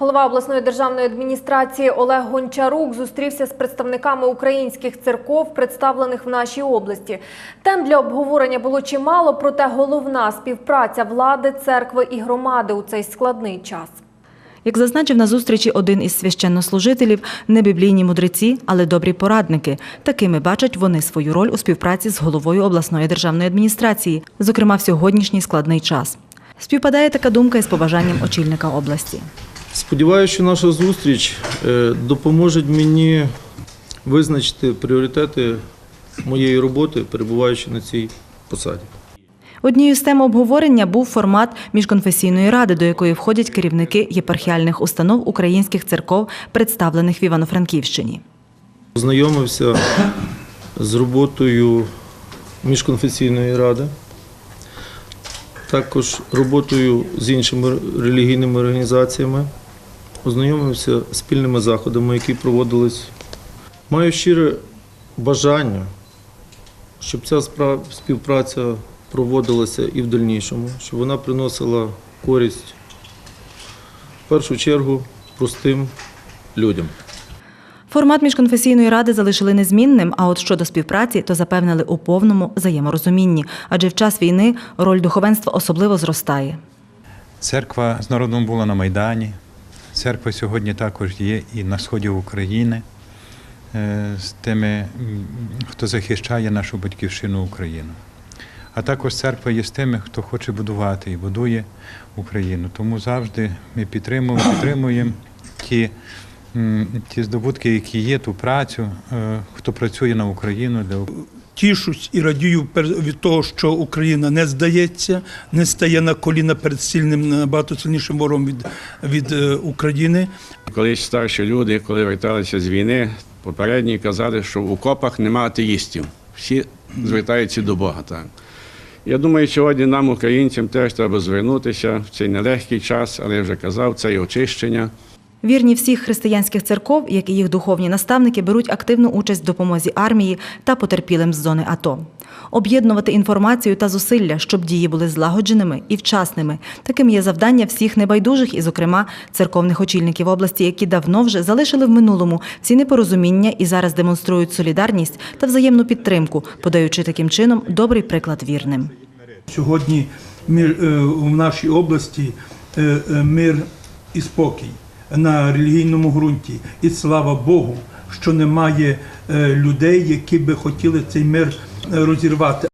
Голова обласної державної адміністрації Олег Гончарук зустрівся з представниками українських церков, представлених в нашій області. Тем для обговорення було чимало, проте головна співпраця влади, церкви і громади у цей складний час. Як зазначив на зустрічі один із священнослужителів, не біблійні мудреці, але добрі порадники. Такими бачать вони свою роль у співпраці з головою обласної державної адміністрації, зокрема в сьогоднішній складний час. Співпадає така думка із побажанням очільника області. Сподіваюся, що наша зустріч е, допоможе мені визначити пріоритети моєї роботи, перебуваючи на цій посаді. Однією з тем обговорення був формат міжконфесійної ради, до якої входять керівники єпархіальних установ українських церков, представлених в Івано-Франківщині. Познайомився з роботою міжконфесійної ради, також роботою з іншими релігійними організаціями, ознайомився з спільними заходами, які проводились. Маю щире бажання, щоб ця співпраця проводилася і в дальнішому, щоб вона приносила користь в першу чергу простим людям. Формат міжконфесійної ради залишили незмінним, а от щодо співпраці, то запевнили у повному взаєморозумінні, адже в час війни роль духовенства особливо зростає. Церква з народом була на Майдані. Церква сьогодні також є і на сході України е, з тими, хто захищає нашу батьківщину Україну. А також церква є з тими, хто хоче будувати і будує Україну. Тому завжди ми підтримуємо, підтримуємо ті, ті здобутки, які є, ту працю, е, хто працює на Україну для тішусь і радію від того, що Україна не здається, не стає на коліна перед сильним набагато сильнішим ворогом від, від е, України. Колись старші люди, коли верталися з війни, попередні казали, що в окопах нема атеїстів. Всі звертаються до Бога. Так. Я думаю, сьогодні нам, українцям, теж треба звернутися в цей нелегкий час, але я вже казав, це і очищення. Вірні всіх християнських церков, як і їх духовні наставники, беруть активну участь в допомозі армії та потерпілим з зони АТО. Об'єднувати інформацію та зусилля, щоб дії були злагодженими і вчасними. Таким є завдання всіх небайдужих, і, зокрема, церковних очільників області, які давно вже залишили в минулому всі непорозуміння і зараз демонструють солідарність та взаємну підтримку, подаючи таким чином добрий приклад вірним. Сьогодні е, в нашій області е, е, мир і спокій на релігійному ґрунті. І слава Богу, що немає е, людей, які би хотіли цей мир е, розірвати.